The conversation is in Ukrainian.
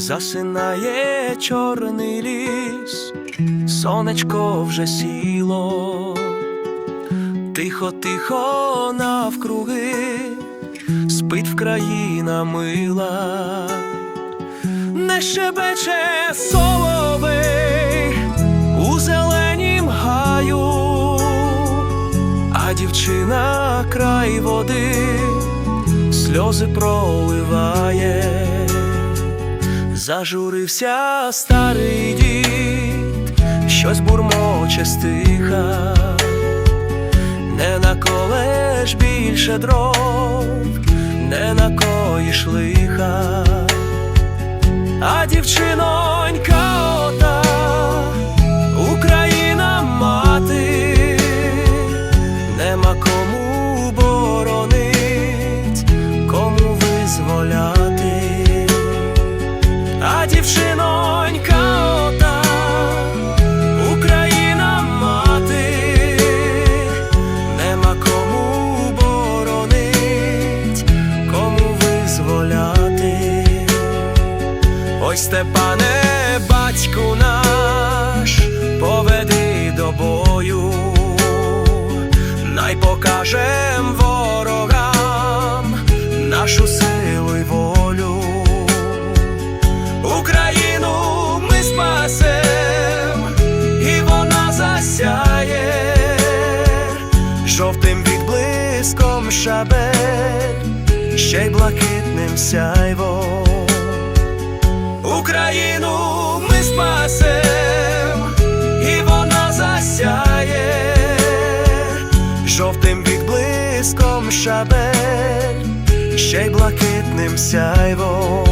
засинає чорний ліс, сонечко вже сіло, тихо, тихо навкруги, спить вкраїна мила, не щебече соловей у зеленім гаю, а дівчина край води сльози проливає, зажурився старий дід, щось бурмоче стиха, не наколеш більше дров, не накоїш лиха, а дівчинонька Ой, Степане, батьку наш, поведи до бою, най покажем ворогам нашу силу й волю. Україну ми спасем, і вона засяє жовтим відблиском шабель, ще й блакитним сяйвом. Україну ми спасем, і вона засяє жовтим відблиском шабель, ще й блакитним сяйвом.